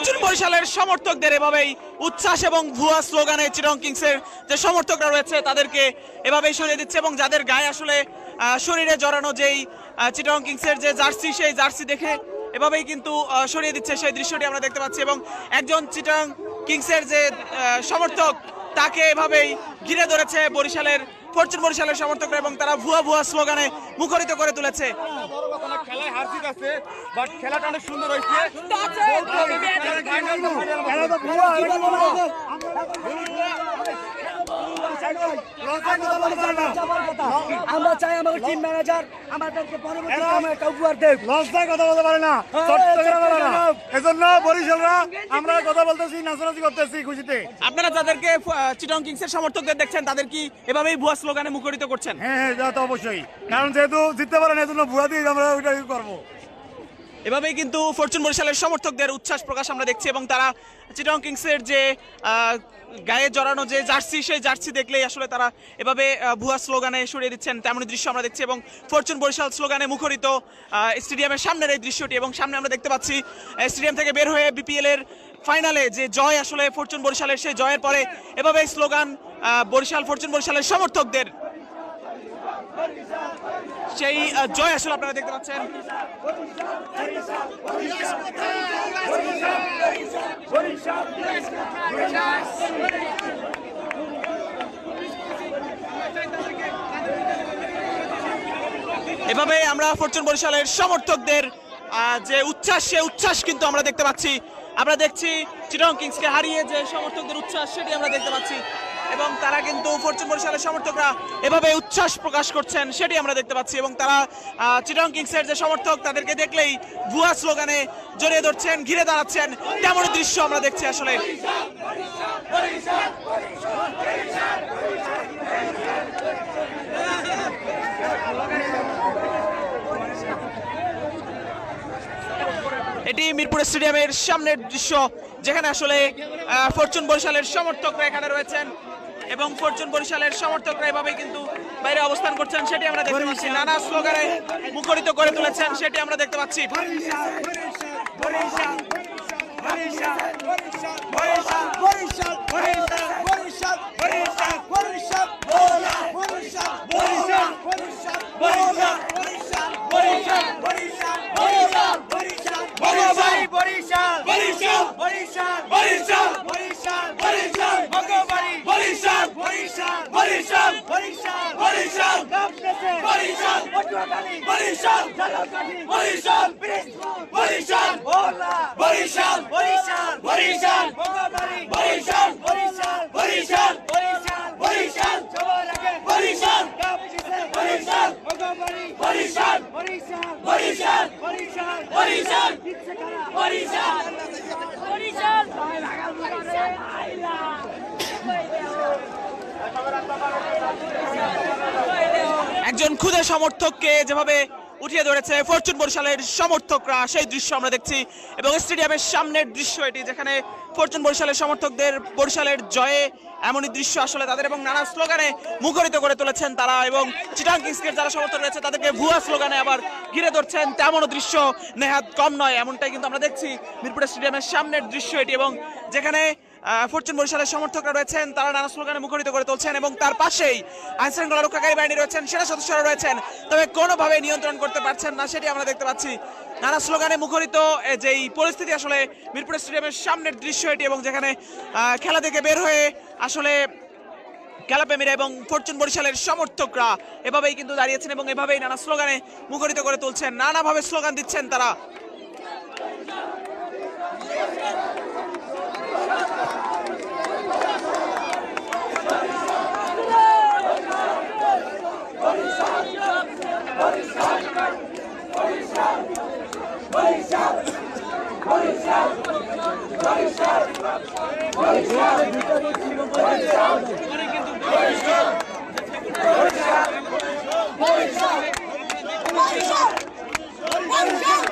Fortune বরিশালের সমর্থকদের এভাবেই উচ্ছ্বাস এবং ভুয়া স্লোগানে চিরং কিংসের যে সমর্থকরা রয়েছে, তাদেরকে এভাবেই সরিয়ে দিচ্ছে এবং যাদের গায়ে আসলে শরীরে জড়ানো যেই চিটং কিংসের যে জার্সি, সেই জার্সি দেখে এভাবেই কিন্তু সরিয়ে দিচ্ছে সেই দৃশ্যটি আমরা দেখতে পাচ্ছি এবং একজন চিটং কিংসের যে সমর্থক, তাকে এভাবেই ঘিরে ধরেছে বরিশালের, ফরচুন বরিশালের সমর্থকরা এবং তারা ভুয়া ভুয়া স্লোগানে মুখরিত করে তুলেছে। খেলায় হার আছে বাট খেলাটা অনেক সুন্দর হয়েছে। আমরা চাই আমাদের টিম ম্যানেজার আমাদেরকে পরবর্তী লজ্জায় কথা বলতে পারে না। হ্যাঁ। এজন্য বরিশালরা আমরা কথা বলতেছি নাচানাচি করতেছি খুশিতে। আপনারা যাদেরকে চিটং কিংসের সমর্থকদের দেখছেন তাদের কি এভাবেই ভুয়া স্লোগানে মুখরিত করছেন? হ্যাঁ হ্যাঁ যা তো অবশ্যই। কারণ যেহেতু জিততে পারেন এজন্য ভুয়া দিয়ে আমরা ওইটা করব। এভাবেই কিন্তু ফরচুন বরিশালের সমর্থকদের উচ্ছ্বাস প্রকাশ আমরা দেখছি এবং তারা চিটং কিংসের যে আহ, গায়ে জড়ানো যে জার্সি, সেই জার্সি দেখলেই আসলে তারা এভাবে ভুয়া স্লোগানে সরিয়ে দিচ্ছেন, তেমনই দৃশ্য আমরা দেখছি এবং ফরচুন বরিশাল স্লোগানে মুখরিত স্টেডিয়ামের সামনের এই দৃশ্যটি এবং সামনে আমরা দেখতে পাচ্ছি স্টেডিয়াম থেকে বের হয়ে বিপিএল এর ফাইনালে যে জয় আসলে ফরচুন বরিশালের, সেই জয়ের পরে এভাবে স্লোগান বরিশাল, ফরচুন বরিশালের সমর্থকদের। সেই জয় আসলে আপনারা দেখতে পাচ্ছেন। এভাবে আমরা ফরচুন বরিশালের সমর্থকদের যে উচ্ছ্বাস সে উচ্ছ্বাস কিন্তু আমরা দেখতে পাচ্ছি। আমরা দেখছি চিটং কিংসকে হারিয়ে যে সমর্থকদের উচ্ছ্বাস, সেটি আমরা দেখতে পাচ্ছি। এবং তারা কিন্তু ফরচুন বরিশালের সমর্থকরা এভাবে উচ্ছ্বাস প্রকাশ করছেন, সেটি আমরা দেখতে পাচ্ছি। এবং তারা চিটং কিংসের যে সমর্থক, তাদেরকে দেখলেই ভুয়া স্লোগানে জড়িয়ে ধরছেন, ঘিরে দাঁড়াচ্ছেন। তেমন দৃশ্য আমরা দেখছি আসলে। এটি মিরপুর স্টেডিয়ামের সামনের দৃশ্য, যেখানে আসলে ফরচুন বরিশালের সমর্থকরা এখানে রয়েছেন। এবং ফরচুন বরিশালের সমর্থকরা এভাবে কিন্তু বাইরে অবস্থান করছেন সেটি আমরা দেখতে পাচ্ছি নানা স্লোগানে মুখরিত করে তুলেছেন সেটি আমরা দেখতে পাচ্ছি বরিশাল বরিশাল বরিশাল বরিশাল বরিশাল বরিশাল বরিশাল বরিশাল বরিশাল বরিশাল বরিশাল বরিশাল বরিশাল বরিশাল বরিশাল বরিশাল বরিশাল বরিশাল আইলা একজন ক্ষুদে সমর্থককে যেভাবে উঠিয়ে ধরেছে ফরচুন বরিশালের সমর্থকরা, সেই দৃশ্য আমরা দেখছি। এবং স্টেডিয়ামের সামনের দৃশ্য এটি, যেখানে ফরচুন বরিশালের সমর্থকদের বরিশালের জয়ে এমনই দৃশ্য আসলে তাদের এবং নানা স্লোগানে মুখরিত করে তুলেছেন তারা এবং চিটাং কিংসকের যারা সমর্থক রয়েছে তাদেরকে ভুয়া স্লোগানে আবার ঘিরে ধরছেন। তেমনও দৃশ্য নেহাত কম নয়, এমনটাই কিন্তু আমরা দেখছি মিরপুর স্টেডিয়ামের সামনের দৃশ্য এটি এবং যেখানে ফরচুন বরিশালের সমর্থকরা রয়েছেন, তারা নানা স্লোগানে মুখরিত করে তুলছেন এবং তার পাশেই আইন শৃঙ্খলা রক্ষাকারী বাহিনী রয়েছেন, সেনা সদস্যরা রয়েছেন। তবে কোনোভাবে নিয়ন্ত্রণ করতে পারছেন না সেটি আমরা দেখতে পাচ্ছি। নানা স্লোগানে মুখরিত যেই পরিস্থিতি আসলে মিরপুর স্টেডিয়ামের সামনের দৃশ্য এটি এবং যেখানে খেলা থেকে বের হয়ে আসলে খেলাপ্রেমীরা এবং ফরচুন বরিশালের সমর্থকরা এভাবেই কিন্তু দাঁড়িয়েছেন এবং এভাবেই নানা স্লোগানে মুখরিত করে তুলছেন। নানাভাবে স্লোগান দিচ্ছেন তারা। Boys up! Boys up!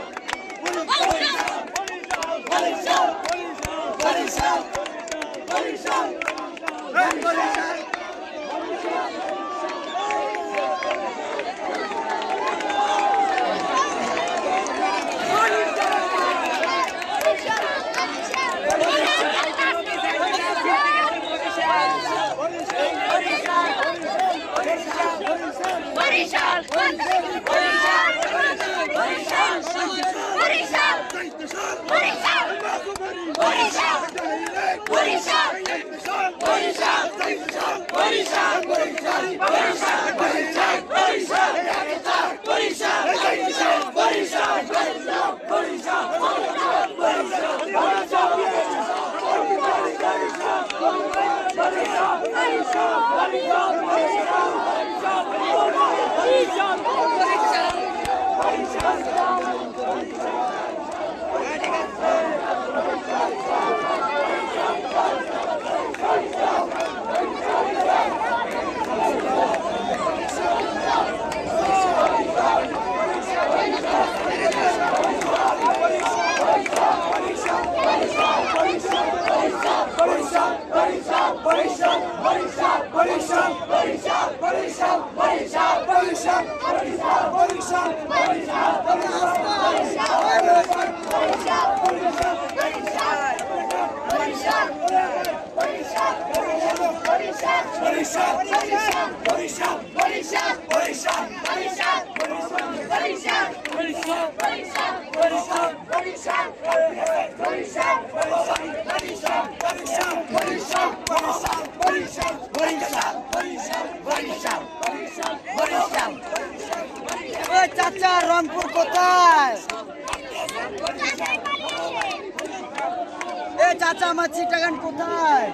চাচা আমার চিটাগান কোথায়?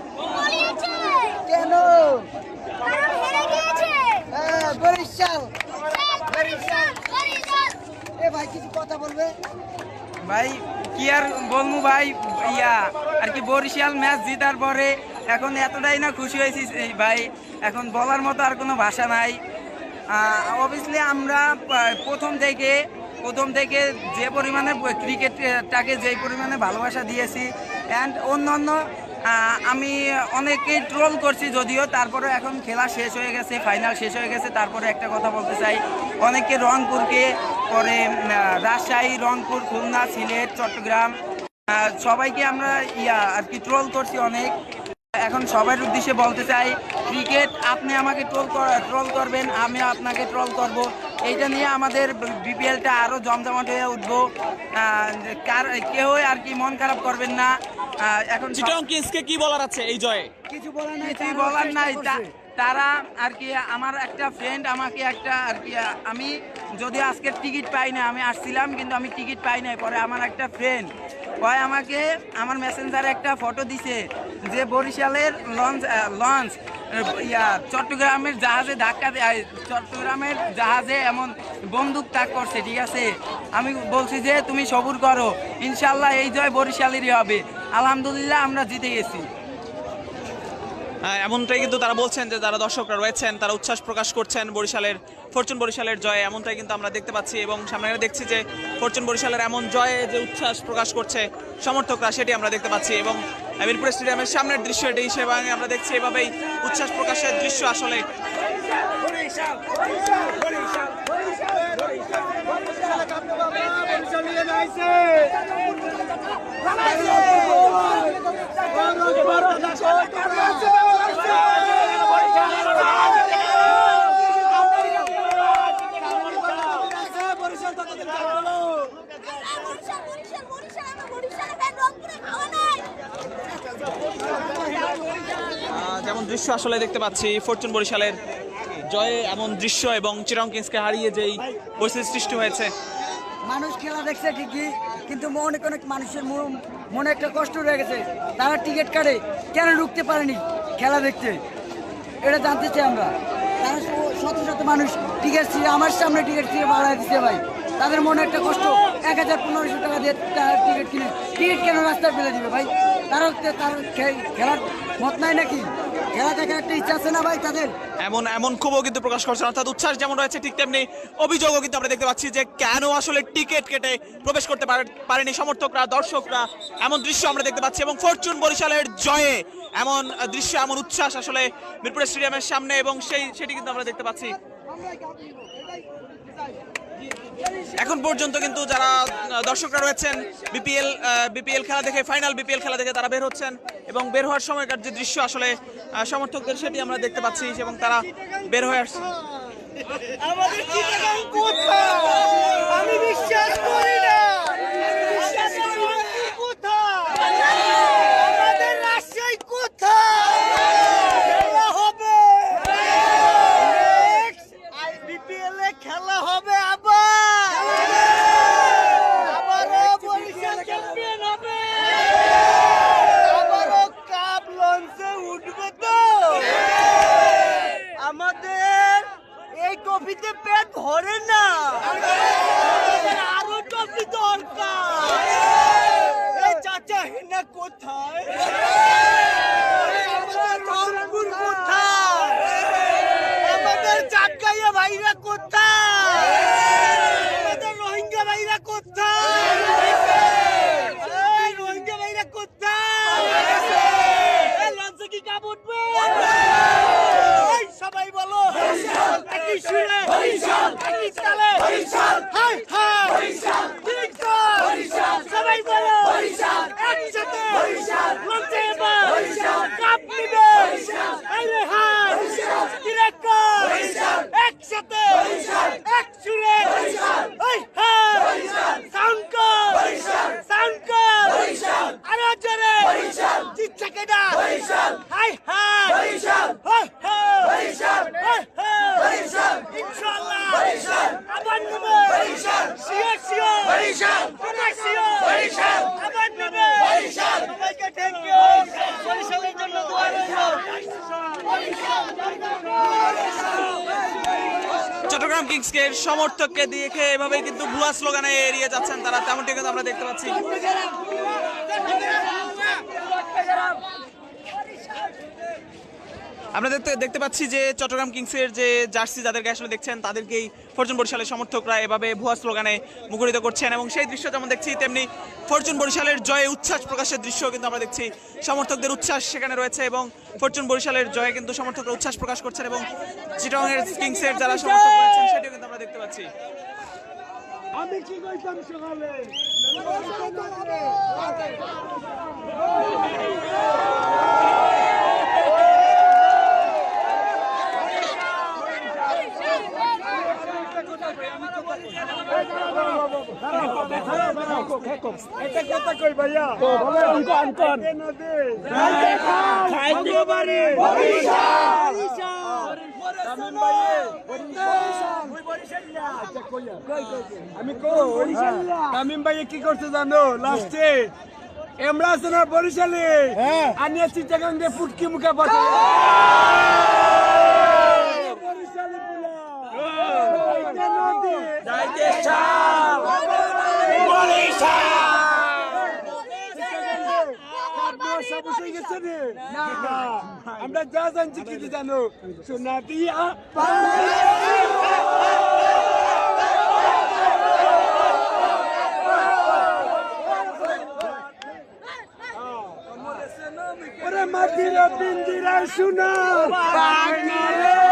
কেন? হ্যাঁ, বরিশাল। এ ভাই কিছু কথা বলবে? ভাই কি আর বলব ভাই ইয়া আর কি বরিশাল ম্যাচ জিতার পরে এখন এতটাই না খুশি হয়েছি এই ভাই এখন বলার মতো আর কোনো ভাষা নাই। অবভিয়াসলি আমরা প্রথম থেকে প্রথম থেকে যে পরিমাণে ক্রিকেটটাকে যে পরিমাণে ভালোবাসা দিয়েছি অ্যান্ড অন্যান্য আমি অনেকেই ট্রোল করছি যদিও তারপরে এখন খেলা শেষ হয়ে গেছে ফাইনাল শেষ হয়ে গেছে, তারপরে একটা কথা বলতে চাই। অনেকে রংপুরকে পরে রাজশাহী, রংপুর, খুলনা, সিলেট, চট্টগ্রাম সবাইকে আমরা ইয়া, আর কি ট্রোল করছি অনেক। এখন সবার উদ্দেশ্যে বলতে চাই ক্রিকেট আপনি আমাকে ট্রোল ট্রোল করবেন আমি আপনাকে ট্রোল করব। এইটা নিয়ে আমাদের বিপিএলটা আরও জমজমাট হয়ে উঠবো। কার কেউ আর কি মন খারাপ করবেন না। এখন চিটং কিংসকে কি বলার আছে এই জয়ে? কিছু বলার নাই কিছুই বলার নাই। তারা আর কি আমার একটা ফ্রেন্ড আমাকে একটা আর কি আমি যদি আজকে টিকিট পাই না আমি আসছিলাম কিন্তু আমি টিকিট পাই নাই। পরে আমার একটা ফ্রেন্ড কয় আমাকে আমার মেসেঞ্জারে একটা ফটো দিছে। যে বরিশালের লঞ্চ লঞ্চ ইয়া চট্টগ্রামের জাহাজে ধাক্কা চট্টগ্রামের জাহাজে এমন বন্দুক তাক করছে ঠিক আছে? আমি বলছি যে তুমি সবুর করো ইনশাল্লাহ এই জয় বরিশালেরই হবে। আলহামদুলিল্লাহ আমরা জিতে গেছি। হ্যাঁ, এমনটাই কিন্তু তারা বলছেন যে যারা দর্শকরা রয়েছেন তারা উচ্ছ্বাস প্রকাশ করছেন বরিশালের ফরচুন বরিশালের জয়ে এমনটাই কিন্তু আমরা দেখতে পাচ্ছি এবং সামনে দেখছি যে ফরচুন বরিশালের এমন জয়ে যে উচ্ছ্বাস প্রকাশ করছে সমর্থকরা সেটি আমরা দেখতে পাচ্ছি এবং মিরপুর স্টেডিয়ামের সামনের দৃশ্য এটি। সেবা আমরা দেখছি এভাবেই উচ্ছ্বাস প্রকাশের দৃশ্য আসলে। দৃশ্য আসলে দেখতে পাচ্ছি। ফরচুন বরিশালের জয়ে এমন দৃশ্য এবং চিরং কিংসকে হারিয়ে যেই পরিস্থিতি সৃষ্টি হয়েছে। মানুষ খেলা দেখছে ঠিকই, কিন্তু অনেক অনেক মানুষের মন- একটা কষ্ট রয়ে গেছে। তারা টিকিট কাটে, কেন ঢুকতে পারেনি খেলা দেখতে? এটা জানতে চাই আমরা। তারা শত শত মানুষ টিকিট ছিল আমার সামনে টিকিট ছিল বাড়ায় দিচ্ছে ভাই। তাদের মনে একটা কষ্ট, এক হাজার পনেরোশো টাকা দিয়ে তারা টিকিট কিনে টিকিট কেন রাস্তায় ফেলে দিবে ভাই? তারা তার খেলার মত নাই নাকি? খেলা দেখার একটা ইচ্ছা আছে না ভাই তাদের? এমন এমন ক্ষোভও কিন্তু প্রকাশ করছেন অর্থাৎ উচ্ছ্বাস যেমন রয়েছে, ঠিক তেমনি অভিযোগও কিন্তু আমরা দেখতে পাচ্ছি যে কেন আসলে টিকিট কেটে প্রবেশ করতে পারেনি সমর্থকরা, দর্শকরা। এমন দৃশ্য আমরা দেখতে পাচ্ছি এবং ফরচুন বরিশালের জয়ে এমন দৃশ্য, এমন উচ্ছ্বাস আসলে মিরপুর স্টেডিয়ামের সামনে এবং সেই সেটি কিন্তু আমরা দেখতে পাচ্ছি। এখন পর্যন্ত কিন্তু যারা দর্শকরা রয়েছেন, বিপিএল বিপিএল খেলা দেখে ফাইনাল বিপিএল খেলা দেখে তারা বের হচ্ছেন এবং বের হওয়ার সময়কার যে দৃশ্য আসলে সমর্থকদের সেটি আমরা দেখতে পাচ্ছি এবং তারা বের হয়ে আসছে। আমাদের আমি বিশ্বাস করি না আমাদের রংপুর কোথায় আমাদের রাজশাহী কোথায় খেলা হবে বিপিএল এ খেলা হবে আবার আবারও বরিশাল চ্যাম্পিয়ন হবে আবারও কাপ লঞ্চে উঠবে তো আমাদের এই টপিতে পেট ভরে না আমাদের আরও টপি দরকার এই চাচা হেনা কোথায় আমাদের রংপুর কোথায় আমাদের চাটকাইয়া ভাইরা কোথায় আমাদের রোহিঙ্গা ভাইরা কোথায় এই রোহিঙ্গা ভাইরা কোথায় এই লঞ্চে কি কাপ উঠবে এই সবাই বলো একই সুরে একই তালে চট্টগ্রাম কিংসকে সমর্থককে দেখে এভাবে কিন্তু ভুয়া স্লোগানে এড়িয়ে যাচ্ছেন তারা। তেমনটি কিন্তু আমরা দেখতে পাচ্ছি। আমরা দেখতে দেখতে পাচ্ছি যে চট্টগ্রাম কিংসের যে জার্সি যাদেরকে আসলে দেখছেন তাদেরকেই ফরচুন বরিশালের সমর্থকরা এভাবে ভুয়া স্লোগানে মুখরিত করছেন এবং সেই দৃশ্য যেমন দেখছি তেমনি ফরচুন বরিশালের জয়ে উচ্ছ্বাস প্রকাশের দৃশ্য কিন্তু আমরা দেখছি। সমর্থকদের উচ্ছ্বাস সেখানে রয়েছে এবং ফরচুন বরিশালের জয়ে কিন্তু সমর্থকরা উচ্ছ্বাস প্রকাশ করছেন এবং চিটংয়ের কিংসের যারা সমর্থক রয়েছেন সেটিও কিন্তু আমরা দেখতে পাচ্ছি। আমি কি কইতাম সকালে? তামিম ভাই আমি ভাই কি করছে জানো লাস্টে এমরা আছে না বরিশালে আনিয়া চিটাগাং দিয়ে ফুটকি মুখে বসে। আমরা যা জানছি কিন্তু জানো সোনা দিয়া ওরে পিঞ্জিরা শোনা। বাঙালে।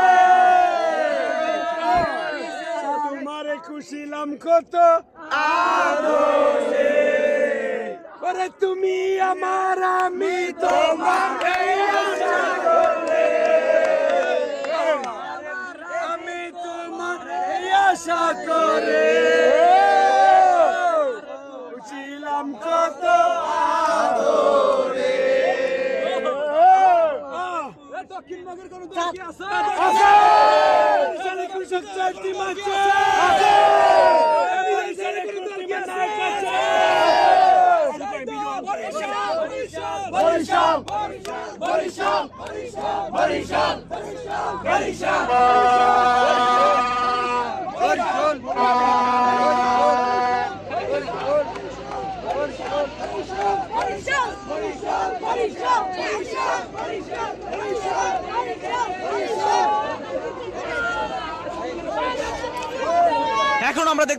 খুশিলাম কত আদরে ওরে তুমি আমার আমি তোমার এই আশা করলে। আমি তোমার খুশিলাম কত দক্ষিণবঙ্গের কোন দল আছে চারটি মাছে আছে বরিশাল বরিশাল বরিশাল বরিশাল বরিশাল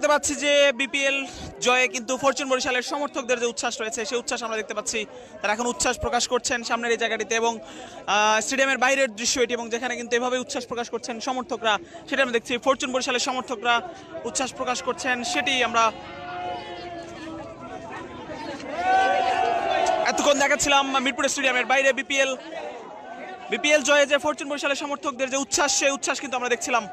দেখতে পাচ্ছি যে বিপিএল জয়ে কিন্তু ফরচুন বরিশালের সমর্থকদের যে উচ্ছ্বাস রয়েছে, সেই উচ্ছ্বাস আমরা দেখতে পাচ্ছি। তারা এখন উচ্ছ্বাস প্রকাশ করছেন সামনের এই জায়গাটিতে এবং স্টেডিয়ামের বাইরের দৃশ্য এটি এবং যেখানে কিন্তু এভাবে উচ্ছ্বাস প্রকাশ করছেন সমর্থকরা, সেটা আমরা দেখছি। ফরচুন বরিশালের সমর্থকরা উচ্ছ্বাস প্রকাশ করছেন, সেটি আমরা এতক্ষণ দেখাচ্ছিলাম মিরপুর স্টেডিয়ামের বাইরে বিপিএল। বিপিএল জয়ে যে ফরচুন বরিশালের সমর্থকদের যে উচ্ছ্বাস, সেই উচ্ছ্বাস কিন্তু আমরা দেখছিলাম।